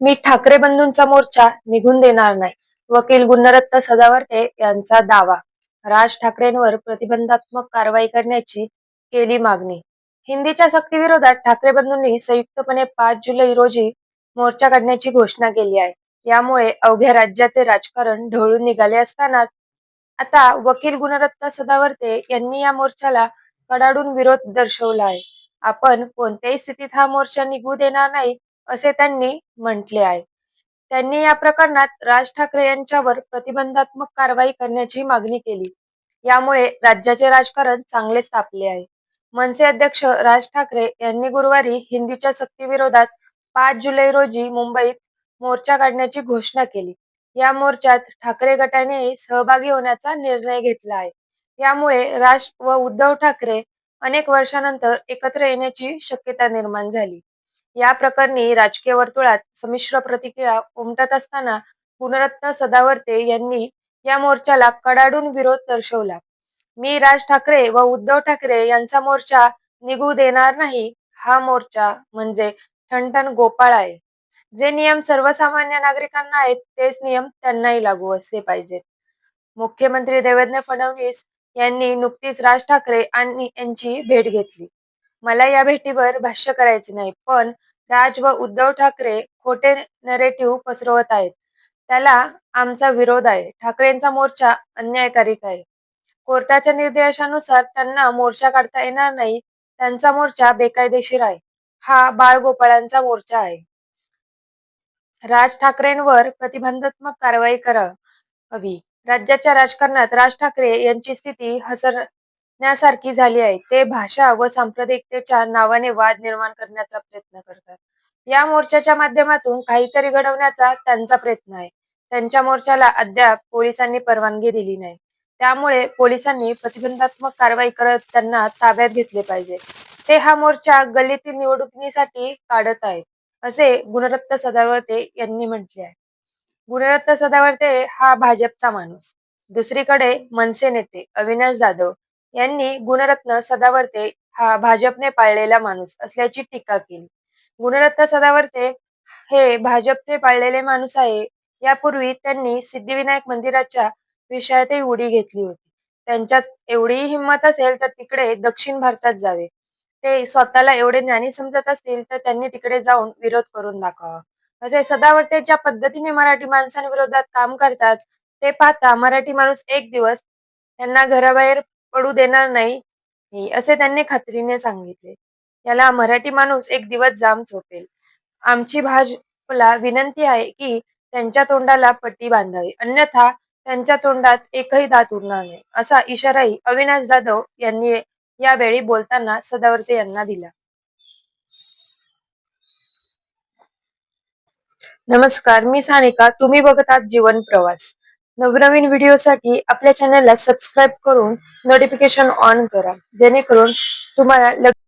मी ठाकरे बंधूंचा मोर्चा निघून देणार नाही. वकील गुणरत्न सदावर्ते यांचा दावा. राज ठाकरेंवर प्रतिबंधात्मक कारवाई करण्याची केली मागणी. हिंदीच्या सक्तीविरोधात ठाकरे बंधूंनी संयुक्तपणे पाच जुलै रोजी मोर्चा काढण्याची घोषणा केली आहे. यामुळे अवघ्या राज्याचे राजकारण ढवळून निघाले असतानाच आता वकील गुणरत्न सदावर्ते यांनी या मोर्चाला कडाडून विरोध दर्शवला आहे. आपण कोणत्याही स्थितीत हा मोर्चा निघू देणार नाही असे त्यांनी म्हटले आहे. त्यांनी या प्रकरणात राज ठाकरे यांच्यावर प्रतिबंधात्मक कारवाई करण्याची मागणी केली. यामुळे राज्याचे राजकारण चांगलेच तापले आहे. मनसे अध्यक्ष राज ठाकरे यांनी गुरुवारी हिंदीच्या सक्तीविरोधात पाच जुलै रोजी मुंबईत मोर्चा काढण्याची घोषणा केली. या मोर्चात ठाकरे गटाने सहभागी होण्याचा निर्णय घेतला आहे. यामुळे राज व उद्धव ठाकरे अनेक वर्षानंतर एकत्र येण्याची शक्यता निर्माण झाली. या प्रकरणी राजकीय वर्तुळात संमिश्र प्रतिक्रिया उमटत असताना पुनरत्न सदावर्ते यांनी या मोर्चाला कडाडून विरोध दर्शवला. मी राज ठाकरे व उद्धव ठाकरे यांचा मोर्चा निघू देणार नाही हा मोर्चा म्हणजे ठणठण गोपाळ आहे. जे नियम सर्वसामान्य नागरिकांना आहेत तेच नियम त्यांनाही लागू असले पाहिजेत. मुख्यमंत्री देवेंद्र फडणवीस यांनी नुकतीच राज ठाकरे आणि यांची भेट घेतली. मला या भेटीवर भाष्य करायचे नाही पण राज व उद्धव ठाकरे खोटे नरेटिव्ह पसरवत आहेत. त्याला आमचा विरोध आहे. ठाकरेंचा मोर्चा अन्यायकारी आहे. कोर्टाच्या निर्देशानुसार त्यांना मोर्चा काढता येणार नाही त्यांचा मोर्चा बेकायदेशीर आहे. हा बाळगोपाळांचा मोर्चा आहे. राज ठाकरेंवर प्रतिबंधात्मक कारवाई करा हवी. राज्याच्या राजकारणात राज ठाकरे यांची स्थिती हसर हसरण्यासारखी झाली आहे. ते भाषा व सांप्रदायिकतेच्या नावाने वाद निर्माण करण्याचा प्रयत्न करतात. या मोर्चाच्या माध्यमातून काहीतरी घडवण्याचा त्यांचा प्रयत्न आहे. त्यांच्या मोर्चाला अद्याप पोलिसांनी परवानगी दिली नाही. त्यामुळे पोलिसांनी प्रतिबंधात्मक कारवाई करत त्यांना ताब्यात घेतले पाहिजे. ते हा मोर्चा गल्लीतील निवडणुकीसाठी काढत आहेत असे गुणरत्न सदावर्ते यांनी म्हटले आहे. गुणरत्न सदावर्ते हा भाजपचा माणूस. दुसरीकडे मनसे नेते अविनाश जाधव यांनी गुणरत्न सदावर्ते हा भाजपने पाळलेला माणूस असल्याची टीका केली. गुणरत्न सदावर्ते हे भाजपचे पाळलेले माणूस आहे यापूर्वी त्यांनी सिद्धिविनायक मंदिराच्या विषयातही उडी घेतली होती. त्यांच्यात एवढीही हिंमत असेल तर तिकडे दक्षिण भारतात जावे. ते स्वतःला एवढे ज्ञानी समजत असतील तर त्यांनी तिकडे जाऊन विरोध करून दाखवावा. असे सदावर्ते ज्या पद्धतीने मराठी माणसांविरोधात काम करतात ते पाहता मराठी माणूस एक दिवस त्यांना घराबाहेर पडू देणार नाही असे त्यांनी खात्रीने सांगितले. याला मराठी माणूस एक दिवस जाम झोपेल. आमची भाजपला विनंती आहे की त्यांच्या तोंडाला पट्टी बांधावी अन्यथा त्यांच्या तोंडात एकही दात उरणार नाही असा इशाराही अविनाश जाधव यांनी यावेळी बोलताना सदावर्ते यांना दिला. नमस्कार मी सानिका तुम्ही बघतात जीवन प्रवास. नवनवीन व्हिडिओसाठी आपल्या चॅनलला सबस्क्राईब करून नोटिफिकेशन ऑन करा. जेणेकरून तुम्हाला